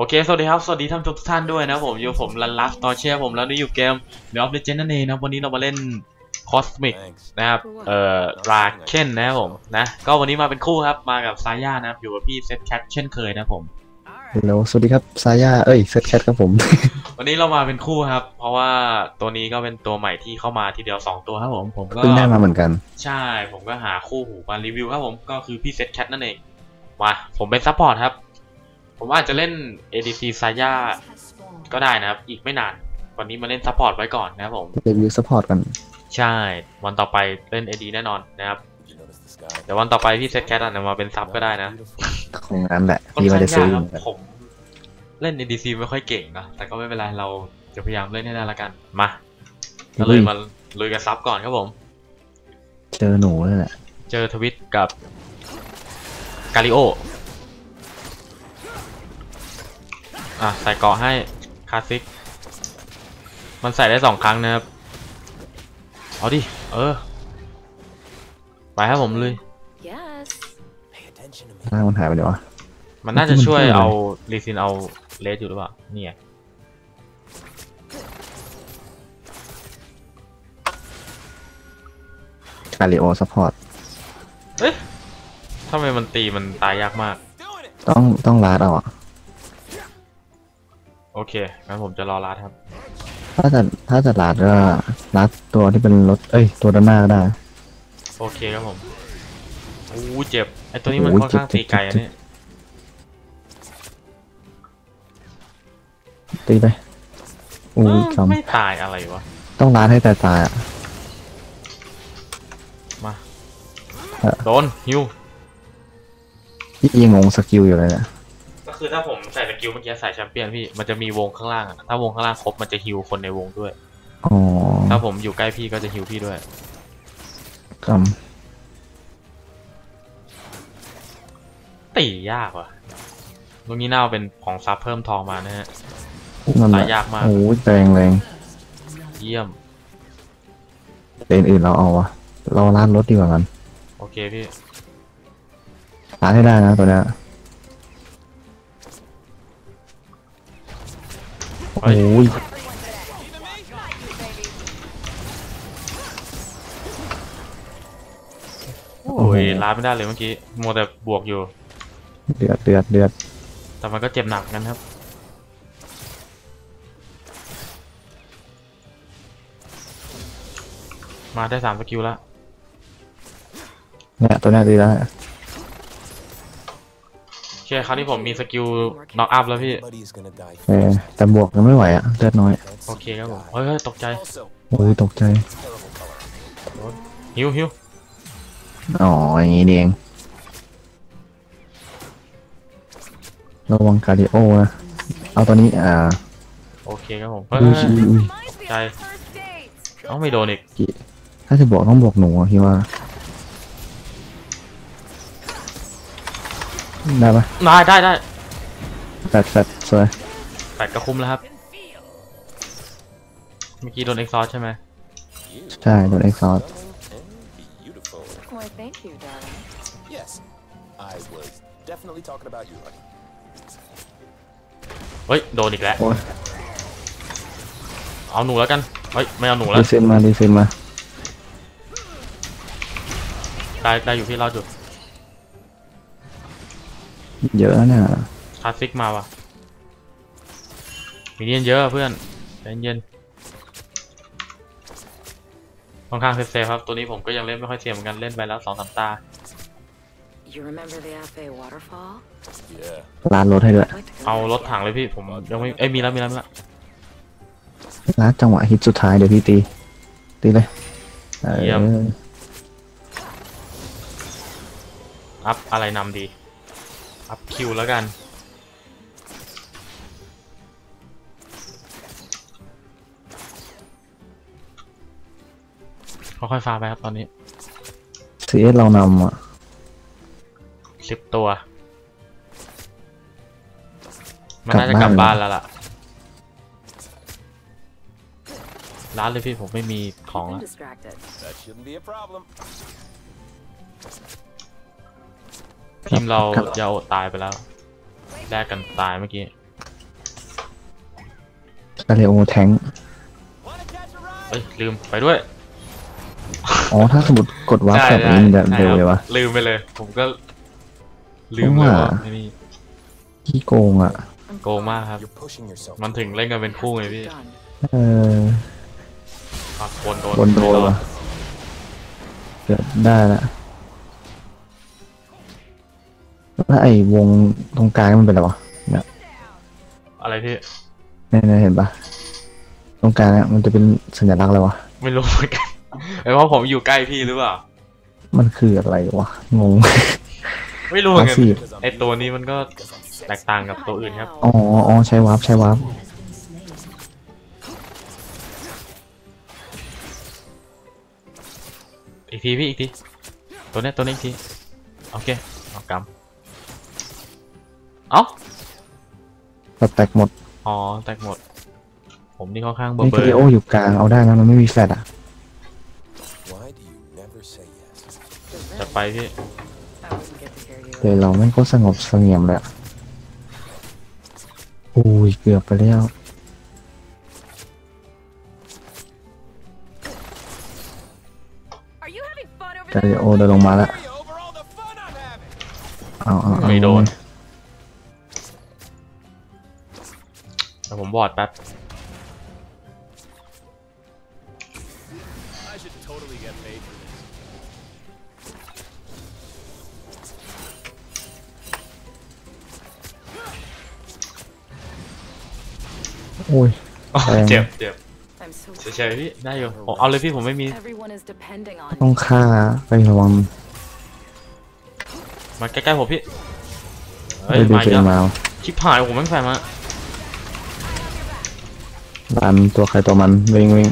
โอเค สวัสดีครับ สวัสดีท่านทุกท่านด้วยนะผมอยู่ผมลันลัสตอเชียผมแล้วนี่อยู่เกม The of Legend นั่นเองนะวันนี้เรามาเล่น Cosmic นะครับ เอ่อราเคนนะครับผมนะ ก็วันนี้มาเป็นคู่ครับ มากับซาย่านะครับ อยู่กับพี่เซตแคทเช่นเคยนะผมฮัลโหลสวัสดีครับซาย่าเอ้ยเซตแคทครับผม วันนี้เรามาเป็นคู่ครับ เพราะว่าตัวนี้ก็เป็นตัวใหม่ที่เข้ามาทีเดียว2ตัวครับผมผมก็เพิ่งได้มาเหมือนกัน ใช่ผมก็หาคู่หูมารีวิวครับผมก็คือพี่เซตแคทนั่นเองมาผมเป็นซัพพอร์ตครับ ผมอาจจะเล่น ADC ซาย่าก็ได้นะครับ อีกไม่นาน วันนี้มาเล่นซัพพอร์ตไว้ก่อนนะครับผมรีวิวซัพพอร์ตกัน ใช่ วันต่อไปเล่น AD แน่นอนนะครับ เดี๋ยววันต่อไปพี่เซตแคทอาจจะมาเป็นซับก็ได้นะคงงั้นแหละค่อนพี่ไมาข้างได้ซื้ยาอกคเหมือนกันรับผมเล่น ADC ไม่ค่อยเก่งนะ แต่ก็ไม่เป็นไร เราจะพยายามเล่นให้ได้ละกัน มาก็เลยมาลุยกับซับก่อนครับผม เจอหนูเลยแหละ เจอทวิตกับกาลิโอ อะใส่เกาะให้คลาสสิก มันใส่ได้สองครั้งนะครับ เอาดิ เออ ไปครับผมเลย Yes. ร่างมันหายไปเดี๋ยววะมันน่าจะช่วยมันพูดอะไรเอารีซินเอาเลสอยู่หรือเปล่า เนี่ยคาริโอซัพพอร์ต เอ๊ะทำไมมันตีมันตายยากมาก ต้องต้องลาดเอาอะโอเคงั้นผมจะรอรัดครับ ถ้าจะถ้าจะลาดก็ลาดตัวที่เป็นรถเอ้ยตัวด้านหน้าก็ได้ โอเคครับผมอู้เจ็บ ไอตัวนี้มันโอ้ยค่อนข้างเจ็ตีบไกลเจ็อะบเนี่ยตีไปอู้ยเออไม่คำตายอะไรวะ ต้องลาดให้ตายตายๆอะมาเออโดนฮิวพี่ยังงงสกิลอยู่เลยเนี่ยก็ คือถ้าผมใส่สกิลเมื่อกี้ใส่แชมเปี้ยนพี่มันจะมีวงข้างล่างอะถ้าวงข้างล่างครบมันจะฮิวคนในวงด้วย อ๋อถ้าผมอยู่ใกล้พี่ก็จะฮิวพี่ด้วยคตียากว่ะตรงนี้น่าเอาเป็นของซับเพิ่มทองมานะฮะำนั่นแหตาละยยากมาก โอ้ยแรงแรงเยี่ยม เลนอื่นเราเอาวะเราลาดรถดีกว่ากันโอเคพี่ลาดให้ได้นะตัวเนี้ย โอ้ยโอ้ยลาไม่ได้เลยเมื่อกี้มัวแต่บวกอยู่ เดือดเดือดเดือดแต่มันก็เจ็บหนักเหมือนกันครับ มาได้สามสกิลแล้วเนี่ยตัวเนี้ยดีแล้วโอเคคราวนี้ผมมีสกิลน็อกอัพแล้วพี่ Everybody's gonna die เออแต่บวกยังไม่ไหวอะเลือดน้อยโอเคครับผมเฮ้ยเฮ้ยตกใจ Also, โอ้ยตกใจ terrible color. ฮิวฮิวอ๋ออย่างงี้นี่เองระวังคาร์ดิโอนะเอาตัวนี้อ่าโอเคครับผมเฮ้ยอุ้เฮ้ยยเฮ้ย อุ้ยใจเอ้าไม่โดนอีกถ้าจะบวกต้องบวกหนูอะพี่ว่า ได้ปะได้ได้ได้แฟดแฟดสวยแปดก็คุ้มแล้วครับ เมื่อกี้โดนเอ็กซอใช่ไหม You, ใช่โดนเอ็กซอร์ stunning and beautiful. Why, thank you, darling. Yes, I was definitely talking about you, honey. เฮ้ยโดนอีกแล้ว โอ้ยเอาหนูแล้วกัน เฮ้ยไม่เอาหนูแล้รีวเซ็นมารีเซ็นมา ได้ได้อยู่พี่รอดอยู่ เยอะนะเนี่ยคลาสสิกมาว่ะมีเนียนเยอะอะเพื่อนใจเย็นค่อนข้างเซฟๆครับ ตัวนี้ผมก็ยังเล่นไม่ค่อยเสียเหมือนกัน เล่นไปแล้วสองสามตา You remember the Afe waterfall? Yeah. ลานรถให้ด้วย I'd like to go เอา there รถถังเลยพี่ ผมยังไม่ เอ้ย มีแล้ว มีแล้วมีแล้วลาดจังหวะฮิตสุดท้ายเดี๋ยวพี่ตี ตีเลยเออเยี่ยมอัพอะไรนำดี อัพคิวแล้วกันค่อยๆฟาไปครับตอนนี้ซีเอสเรานำอะสิบตัว มันน่าจะกลับบ้านแล้วล่ะ ร้านเลยพี่ผมไม่มีของ Keep แล้ them ว ทีมเราครับจะอดตายไปแล้วแลกกันตายเมื่อกี้าเลโอแทงเอ้ยลืมไปด้วย อ๋อ ถ้าสมมติกดวาร์ปแบบนี้มันจะใช่เร็วครับเลยวะ ลืมไปเลย ผมก็ ลืมเลยเพราะว่าว่าไอ้นี่ขี้โกงอะ โกงมากครับ You're pushing yourself. มันถึงเล่นกันเป็นคู่ไงพี่ Done. เอออะบนโดนบนโดนวะเกือบได้ละ แล้วไอ้วงตรงกลางมันเป็นอะไรวะเนี่ยอะไรพี่เนี่ยเห็นปะตรงกลางเนี่ยมันจะเป็นสัญลักษณ์อะไรวะ ไม่รู้เหมือนกันไอ้ว่าผมอยู่ใกล้พี่หรือเปล่า มันคืออะไรวะ งง ไม่รู้เหมือนกัน Passive ไอตัวนี้มันก็แตกต่างกับตัวอื่นครับ อ๋ออ๋อใช้วาร์ปใช้วาร์ปอีกทีพี่อีกที ตัวเนี้ยตัวนี้อีกที โอเคเอากำ เอ้าสแต็กหมดอ๋อแตกหมด ผมนี่ค่อนข้างเบอนี่ร์เบคาอริโอร์อยู่กลางเอาได้นะมันไม่มีแฟลชอะ Why do you never say yes? จัดไปพี่ I wasn't good to hear you. เดี๋ยวเราแม่งก็สงบเสงี่ยมเลยอะอุ้ยเกือบไปแล้ว Are you having fun over กาลิโอเดินลงมาแล้ว Over all the fun I'm having. เอาเอาเอาไม่โดน แต่ผมบอดแป๊บ I should totally get paid for this. อุ้ยอ๋อแรงเจ็บเจ็บ I'm so เฉยๆพี่ได้อยู่ผมเอาเลยพี่ผมไม่มี Everyone is depending on ต้อง you. ฆ่าไประวังมาใกล้ๆผมพี่เฮ้ยเดี๋ยวดูมาอีเจกแล้วมาชิบหายผมแม่งแฟนมา ดันตัวใครตัวมันวิ่งวิ่ง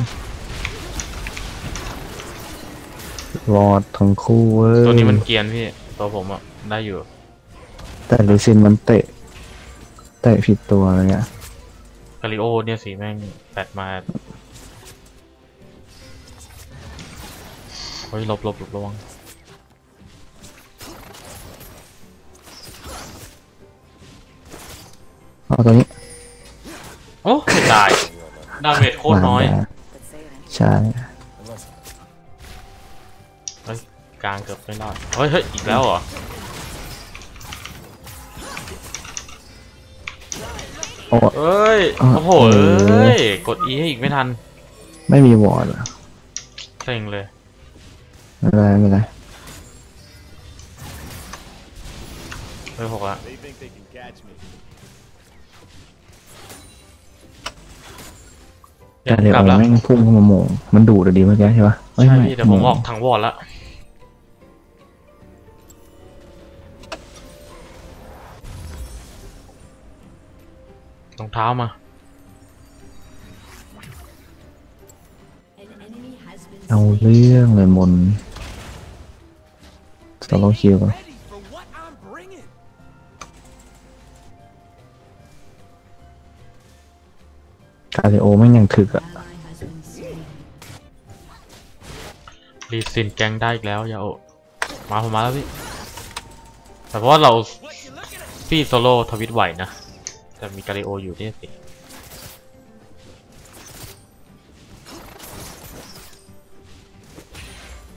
รอดทั้งคู่เว้ยตัวนี้มันเกรียนพี่ ตัวผมอะได้อยู่ แต่ลิซินมันเตะ เตะผิดตัวอะไรเงี้ยกาลิโอเนี่ยสีแม่งแปดมาเฮ้ยหลบหลบหลบระวังเอาตัวนี้ โอ้ไม่ตาย ดาเมจโคตรน้อยมา Let's say it ain't ใช่ Unless เฮ้ยกลางเกือบไม่รอดเฮ้ยเฮ้ยอีกแล้วเหรอโอ้เอ้ยอะโอ้โหเออเอ้ยกด E ให้อีกไม่ทัน ไม่มีวอร์ดอะเซ็งเลยไม่เป็นไรไม่เป็นไรเฮ้ยหกละ แต่เดี๋ยวกลับแล้วแม่งพุ่งเข้ามาโหมงมันดูดอะดีเมื่อกี้ใช่ปะเอ้ยใช่ไม่พี่แต่ผมออกทางวอร์ดละรองเท้ามาเอาเรื่องเลยมนสโลคิว Ready for what าริโอแม่งยังถึกอะรีซินแกงได้อีกแล้วยาโอะมาผมมาแล้วพี่ แต่เพราะว่าเราพี่โซโล่ทวิตไหวนะ แต่มีกาลิโออยู่เนี่ยสิ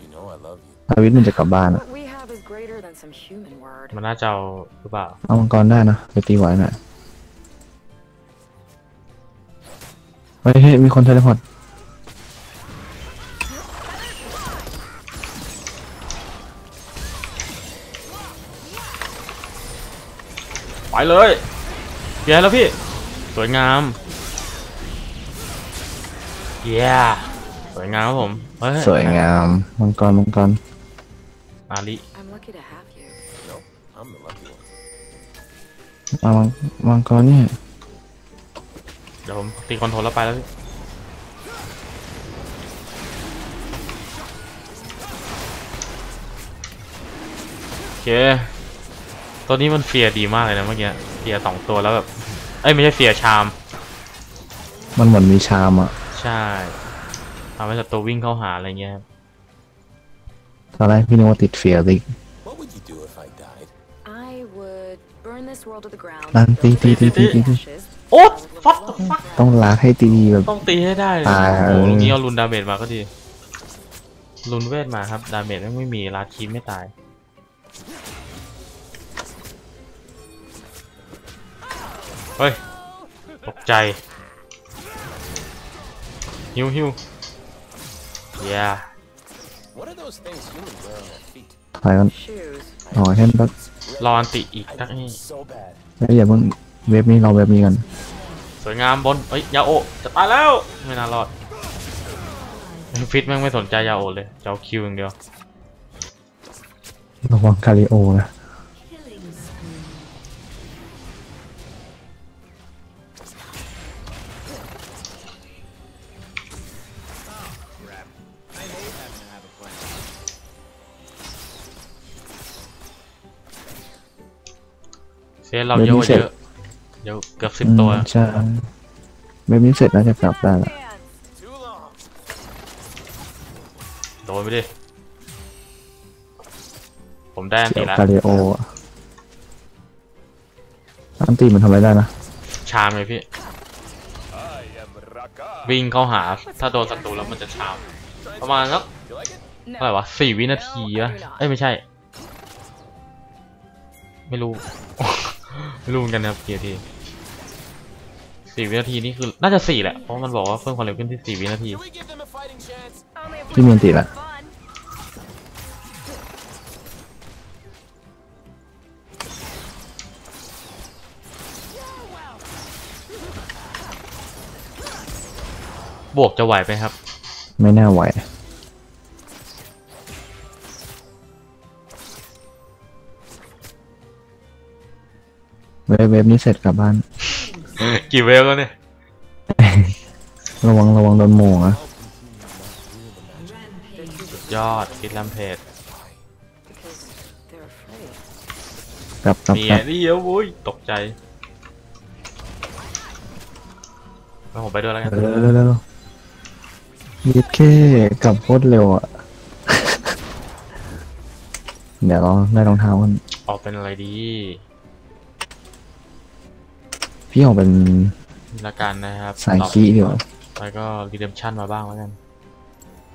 You know I love you. ทวิตมันจะกลับบ้านอะ What we have is greater than some human word. มันน่าจะเอาหรือเปล่า เอามังกรได้นะ ไปตีไหวหน่อย เฮ้ยเฮ้ยมีคนเทเลพอร์ตไปเลยแย่แล้วพี่ สวยงามเย้สวยงามครับผมเฮ้ยสวยงามมังกรมังกรอาลิ I'm lucky to have you. No, I'm the lucky one. เอามังมังกรเนี่ย เดี๋ยวผมตีคอนโทรลแล้วไปแล้วพี่โอเค ตัวนี้มันเฟียร์ดีมากเลยนะเมื่อกี้ เฟียร์สองตัวแล้วแบบ เอ้ยไม่ใช่เฟียร์ชาม มันเหมือนมีชามอะใช่ทำให้ศัตรูวิ่งเข้าหาอะไรเงี้ยครับตอนแรกพี่นึกว่าติดเฟียร์ลิก What would you do if I died? I would burn this world to the ground. Lan, build ti, ti, it ti, from ti, ti. ashes, Oh! fill it with ฟัดฟักต้องลากให้ตีแบบ ต้องตีให้ได้เลยตายโอ้โหเออลุงนี้เอารุนดาเมจมาก็ดีรุนเวทมาครับ ดาเมจแม่งไม่มีลาดคีไม่ตาย เฮ้ย ตกใจฮิวฮิว yeah What are those things humans wear on their feet? ถอยกัน Shoes. อ๋อแค่นั้นรออันติอีกทักนี่ So bad. แล้วอย่าเพิ่งเว็บนี้เราเว็บนี้กัน สวยงามบนเฮ้ยยาโอะจะตายแล้ว ไม่น่ารอดฟิตแม่งไม่สนใจยาโอะเลยจะเอาคิวอย่างเดียวระวังคาริโอนะเซนเราเยอะกว่าเยอะ เยอะเกือบสิบตัวอืมใช่เว็บนี้เสร็จน่าจะกลับได้ละ Too long. โดนไปดิ ผมได้อันเดี๋ติยวแล้วคาริโออะอันตีมันทำอะไรได้นะ ชามเลยพี่ I am Raka. วิ่งเข้าหา ถ้าโดนศัตรูแล้วมันจะชาม ประมาณสัก You like it? เท่าไหร่วะสี่วินาทีวะเอ้ยไม่ใช่ ไม่รู้ ไม่รู้เหมือนกันนะครับกี่นาที สี่วินาทีนี่คือน่าจะสี่แหละเพราะมันบอกว่าเพิ่มความเร็วขึ้นที่สี่วินาที Can we give them a fighting chance? พี่มีอันตีละบวกจะไหวไหมครับ ไม่น่าไหวเว็บเว็บนี้เสร็จกลับบ้าน กี่เวลแล้วเนี่ย ระวังระวังโดนโมงนะยอดคิดแลมเพจ Because they're afraid. กลับกลับนี่กลับนี่เดี๋ยวโว้ยตกใจแล้วผมไปด้วยแล้วกัน เร็วเร็วเร็วเร็วยิดแค่กลับโคตรเร็วอะ เดี๋ยวเราได้รองเท้ากันออกเป็นอะไรดี พี่ออกเป็นละกันนะครับสายขี้ดีกว่าแล้วก็รีเดมชั่นมาบ้างแล้วกัน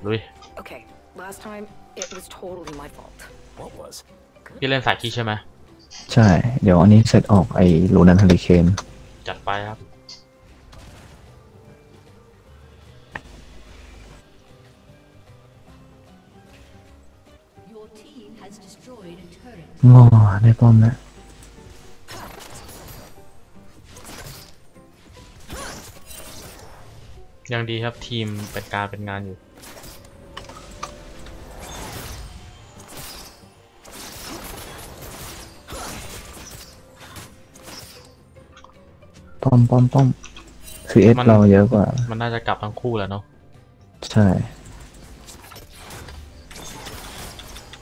ลุย Okay, last time it was totally my fault. What was? พี่เล่นสายขี้ใช่ไหมใช่ เดี๋ยวอันนี้เสร็จออกไอ้ลูนันเฮลิเคนจัดไปครับ Your team has destroyed a turret. งอได้ป้อมแล้ว ยังดีครับทีมเป็นการเป็นงานอยู่ป้อมป้อมป้อมคือเอสมันเราเยอะกว่า มันน่าจะกลับทั้งคู่แหล้วเนาะใช่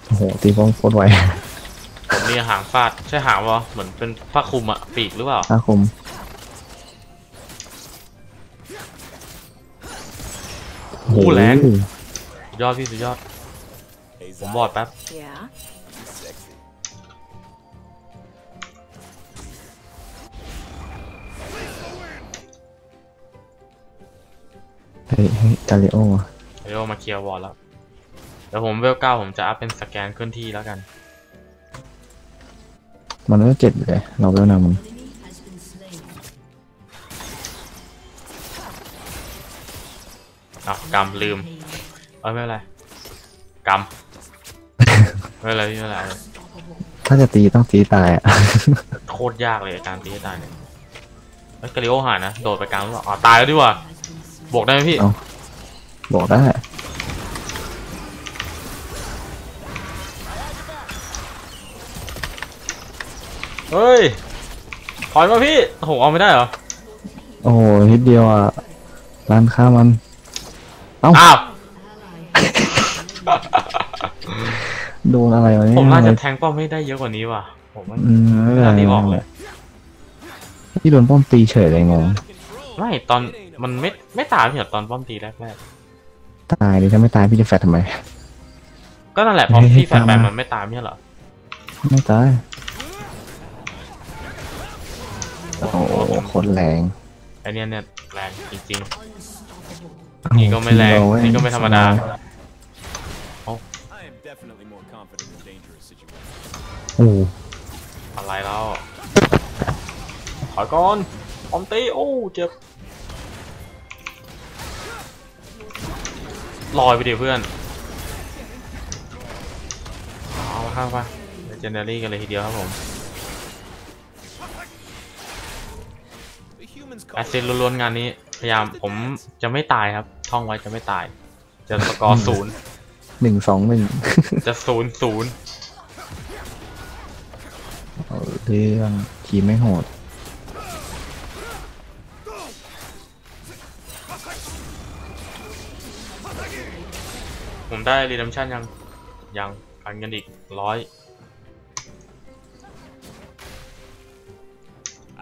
โอ้โหตีป้อมโคตรไวผมมีหางฟาดใช่หางวะเหมือนเป็นผ้าคลุมอะปีกหรือเปล่าอาคม คู่แรงโอ้โหสุดยอดพี่สุดยอด Hey, ผม Zai. บอดแป๊บ Yeah? Sexy. เฮ้ยเฮ้ยกาลิโอเดี๋ยวมาเคลียร์วอลแล้วเดี๋ยวผมเวลเก้าผมจะอัพเป็นสแกนเคลื่อนที่แล้วกัน มันก็เจ็ดอยู่เลย เราเวลนำมัน อ้าวกำลืม เอ้ยไม่เป็นไรกำไม่เป็นไรพี่ไม่เป็นไรถ้าจะตีต้องตีตายอะ โคตรยากเลยการตีให้ตายเนี่ยเฮ้ยกาลิโอหายนะ โดดไปกลางหรือเปล่าอ๋อตายแล้วดีกว่าบวกได้ไหมพี่ เอาบอกได้ เฮ้ยถอยมาพี่โอ้โหเอาไม่ได้เหรอ โอ้โหนิดเดียวอะร้านค้ามัน เอ้า อ้าว โดนอะไรวะเนี่ยผมน่าจะแทงป้อมไม่ได้เยอะกว่านี้ว่ะ ผมว่าอืมไม่เป็นไรน่ารีบออกเลยที่โดนป้อมตีเฉยเลยงงไม่ตอนมันไม่ไม่ตายพี่เหรอตอนป้อมตีแรกแรกตายดิถ้าไม่ตายพี่จะแฟดทำไมๆก็นั่นแหละพอเฮ้ยพี่แฟนตามแบมาบมันไม่ตายไม่ใช่เหรอไม่ตายโอ้โหโคนแรงไอเนี้ยเนี่ยแรงจริง Unstoppable. นี่ก็ไม่แรงโอ้โหนี่ก็ไม่ธรรมดา I am definitely more confident in dangerous situations. โอ้โหๆอะไรแล้วถอยก่อนออมตีโอ้เจ็บลอยไปดิเพื่อนเอาละครับว่าเลเจนดารี่กันเลยทีเดียวครับผม The humans แอ call สซิดล้วนๆงานนี้ พยายามผมจะไม่ตายครับ ท่องไว้จะไม่ตาย จะสกอร์ศูนย์หนึ่งสองหนึ่งจะศูนย์ศูนย์เอาเรื่องทีมไม่โหดผมได้รีดัมชันยัง ยังพันกันอีกร้อย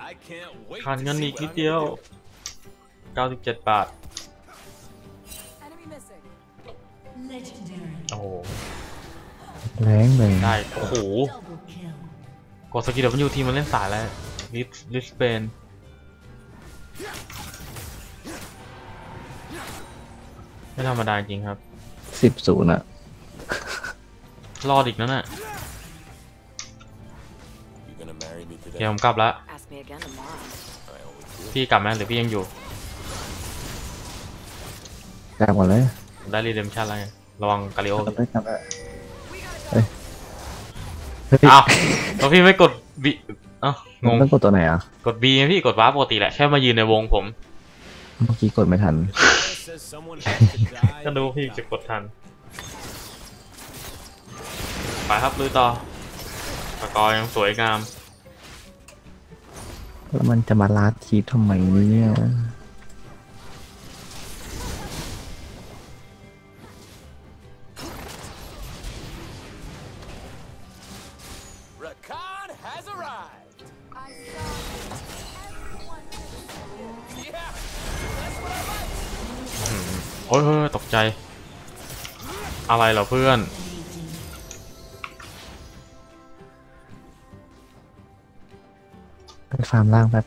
I can't wait พัน to เงิน see อีก what นิด I'm เดียว gonna 97 บาท Legendary. โอ้โห แรงเลยได้ โอ้โห Double kill. กดสกิลวทีมันเล่นสายแล้วลิสลิสเปนไม่ธรรมดาจริงครับ สิบศูนย์อะรอดอีกนั่นน่ะ do. You gonna marry me โอ today? เคผมกลับแล้ว Ask me again tomorrow. I always do. พี่กลับไหมหรือพี่ยังอยู่ แกหมดเลยผมได้รีเดมชันแล้วไงระวังกาลิโอทำได้ทำได้เฮ้ยเฮ้ยอ้าวแล้วพี่ไม่กดบีเอ้างงต้องกดตัวไหนอะ กด B ไงพี่กดว้าร์ปปกติแหละแค่มายืนในวงผม เมื่อกี้กดไม่ทัน Sarah says someone has to die. ก็ดูพี่จะกดทัน ไปครับลุยต่อสกอร์ยังสวยงาม แล้วมันจะมาลาดทีทำไมเนี่ย อ้ยเฮ้ยตกใจ อะไรเหรอเพื่อนไปฟาร์มล่างแบบ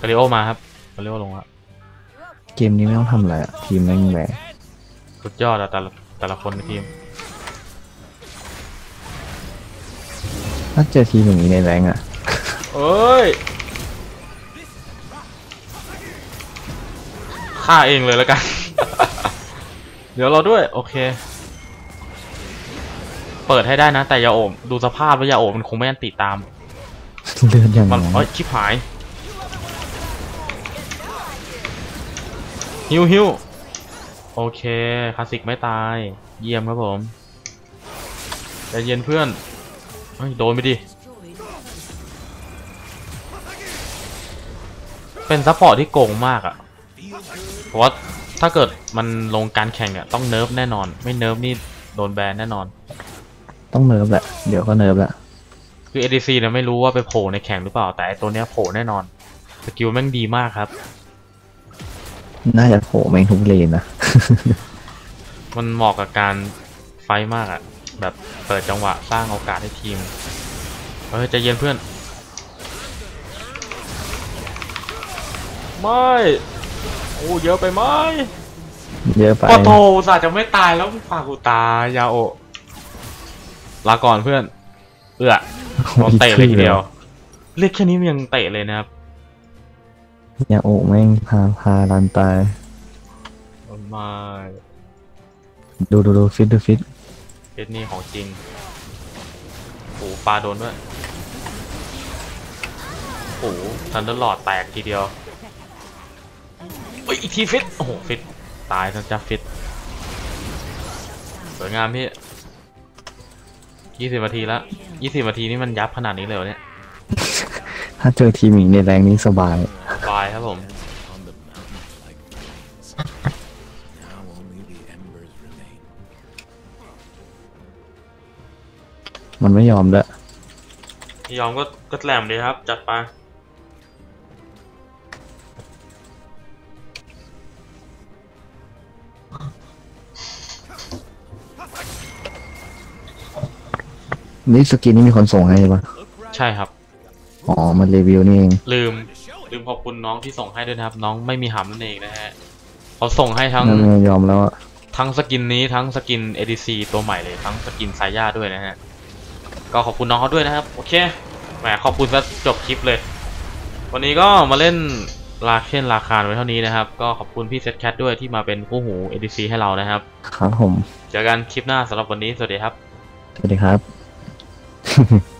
กาลิโอมาครับกาลิโอลงแล้วเกมนี้ไม่ต้องทำอะไรอะทีมแม่งแหวกสุดยอดอะแต่ละแต่ละคนในทีม ถ้าเจอทีมอย่างนี้ในแรงอะเอ้ยฆ่าเองเลยแล้วกัน เดี๋ยวเราด้วย โอเค เปิดให้ได้นะ แต่อย่าโอม ดูสภาพแล้วอย่าโอมมันคงไม่อันติดตาม เลือดอย่างมันนั้นเอ้ยชิบหาย ฮิวฮิวโอเค คลาสสิกไม่ตาย เยี่ยมครับผมใจเย็นเพื่อนเฮ้ยโดนไปดิ Destroyed. เป็นซัพพอร์ตที่โกงมากอะ่ะ เพราะว่าถ้าเกิดมันลงการแข่งอะ่ะต้องเนิร์ฟแน่นอน ไม่เนิร์ฟนี่โดนแบนแน่นอน ต้องเนิร์ฟแหละ เดี๋ยวก็เนิร์ฟแหละ คือ ADC เนี่ยไม่รู้ว่าไปโผล่ในแข่งหรือเปล่า แต่ไอ้ตัวเนี้ยโผล่แน่นอน สกิลแม่งดีมากครับ น่าจะโผล่แม่งทุกเลนนะ มันเหมาะกับการไฟท์มากอะ่ะ แบบเปิดจังหวะสร้างโอกาสให้ทีมเฮ้ยใจเย็นเพื่อน ไม่โอ้เยอะไปไหมเยอะไปปอโทอุตสาห์จะไม่ตายแล้วฝากกูตายยาโอะลาก่อนเพื่อน เอื้อโดนเตะเลยทีเดียว เรียกแค่นี้มันยังเตะเลยนะครับอย่าโอะแม่งพาพาลันตายไมาดูดูดูฟิตดูฟิต เอ็ดนี่ของจริงโอ้ปลาโดนด้วยโอ้ทันเดอร์หลอดแตกทีเดียวเอ้ยอีกทีฟิตโอ้โหฟิตตายนะจ๊ะฟิตสวยงามพี่ยี่สิบนาทีละยี่สิบนาทีนี่มันยับขนาดนี้เลยเหรอเนี่ย ถ้าเจอทีมอีกในแรงนี้สบายบายครับผม มันไม่ยอมด้วยพี่ยอมก็ก็แหลมดีครับ จัดไปนี่สกินนี่มีคนส่งให้ปะใช่ครับ อ๋อ มันรีวิวนี่เอง ลืม ลืมขอบคุณน้องที่ส่งให้ด้วยนะครับ น้องไม่มีหำนั่นเองนะฮะเขาส่งให้ทั้งนั่นไงยอมแล้วอะทั้งสกินนี้ทั้งสกิน ADC ตัวใหม่เลย ทั้งสกินไซย่าด้วยนะฮะ ก็ขอบคุณน้องเขาด้วยนะครับ โอเคแหมขอบคุณซะจบคลิปเลย วันนี้ก็มาเล่นราเคนราคารไว้เท่านี้นะครับ ก็ขอบคุณพี่เซตแคทด้วยที่มาเป็นคู่หู ADC ให้เรานะครับ ครับผม เจอกันคลิปหน้าสำหรับวันนี้ สวัสดีครับ สวัสดีครับ